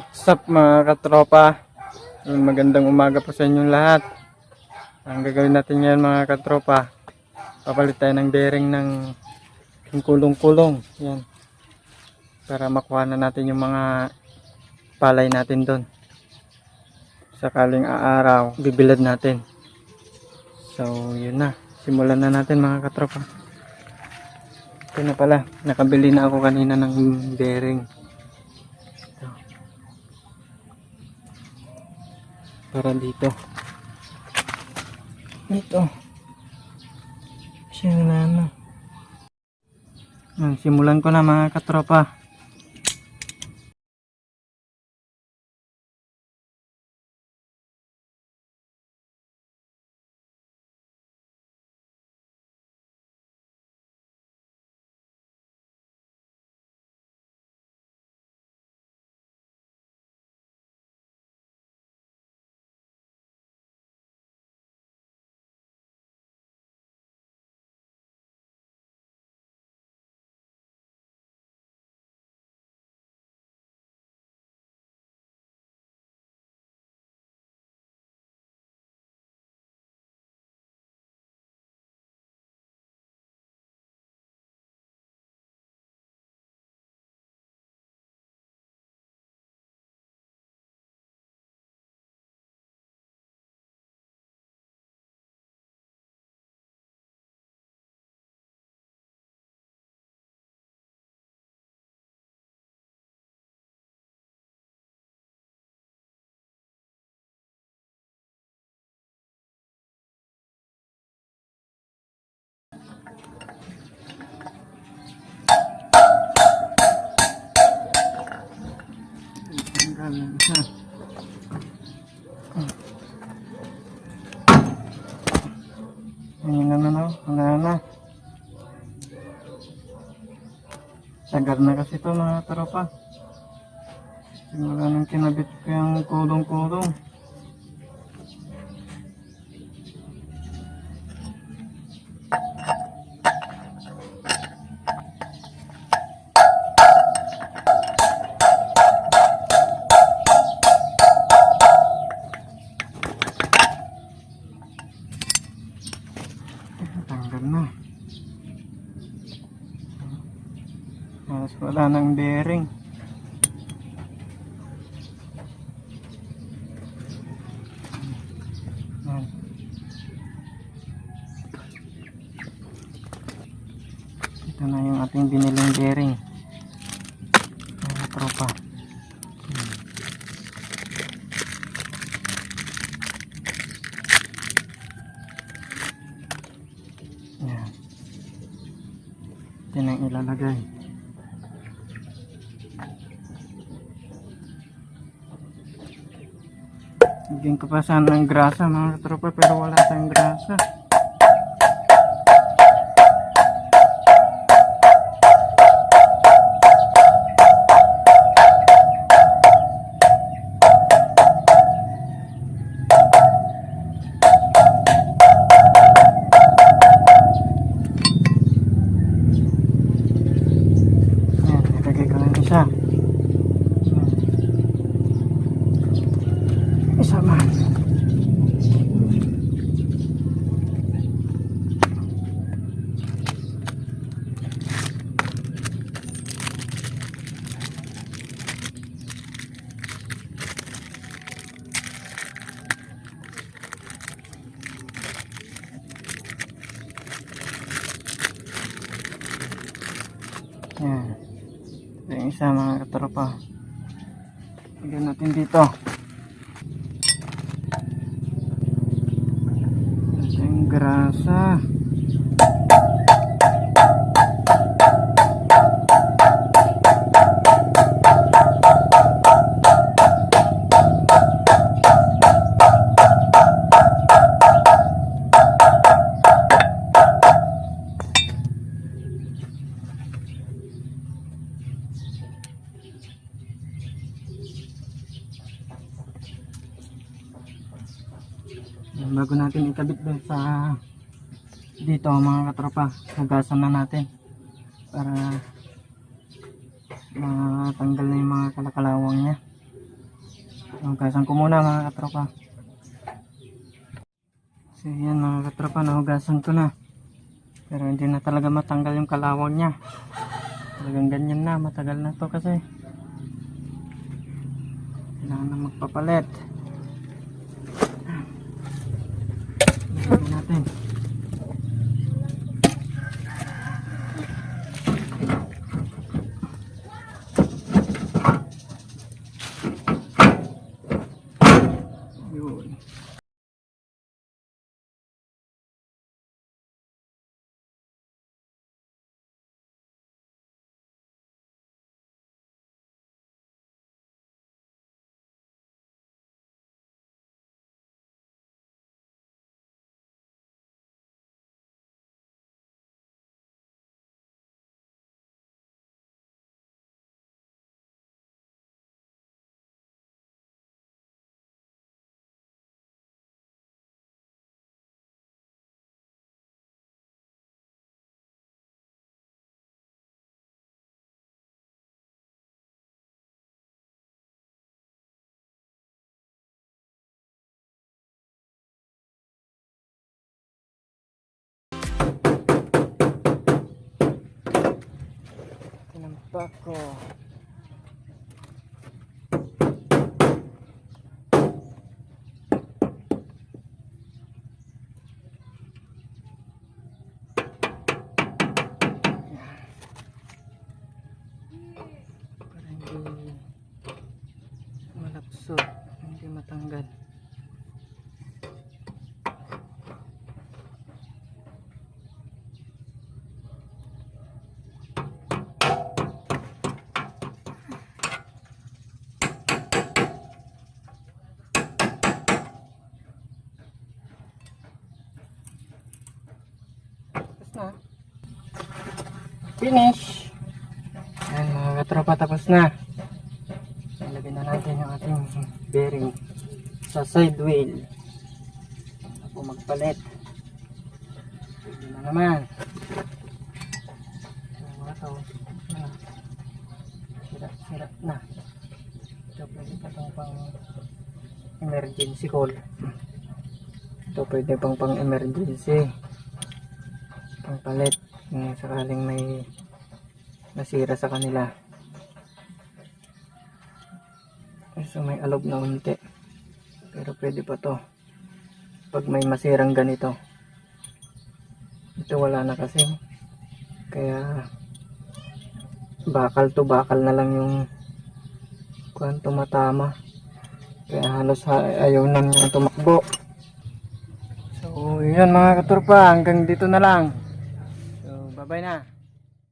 What's up mga katropa? Magandang umaga po sa inyong lahat. Ang gagawin natin ngayon mga katropa, papalit tayo ng bearing ng kulong-kulong. Yan. Para makuha na natin yung mga palay natin doon. Sakaling aaraw, bibilad natin. So, yun na. Simulan na natin mga katropa. Ito na pala. Nakabili na ako kanina ng bearing. Para dito. Dito. Siya na ano. Simulan ko na mga katropa. Tanggalin siya. Ayun na na na. Wala na. Tagal na kasi ito mga tropa. Simula nung kinabit ko yung kulong-kulong. Na yung ating biniling bearing. Mga tropa. Yan. Yan ang ilalagay. Bigyan ko pa sana ng grasa mga tropa pero wala tayong grasa. Isa mga katropa. Lagyan natin dito. Ito yung grasa. Yan, bago natin ikabit doon sa dito mga katropa hugasan na natin para matanggal na yung mga kalakalawang niya Hugasan ko muna mga katropa. So yan mga katropa, nahugasan ko na. Pero hindi na talaga matanggal yung kalawang niya. Talagang ganyan na, matagal na to kasi. Kailangan na magpapalit. Tinampak ko. Para hindi malapsot, hindi matanggal. Tapos na. Finish! Ayan mga katropa, tapos na. Ilagay na natin yung ating bearing sa side wheel. Ako magpalit. Pwede na naman. Ayan, mga to. Ayan. Sira, sira na. Ito pwede pa itong pang emergency call. Ito pwede pang pang emergency. Palit. Kung sakaling may nasira sa kanila. So may alog na unti. Pero pwede pa to. Pag may masirang ganito. Ito wala na kasi. Kaya bakal to bakal na lang yung kuhan tumatama. Kaya halos ha- ayaw na niyang tumakbo. So yun mga katurpa hanggang dito na lang. So bye bye na.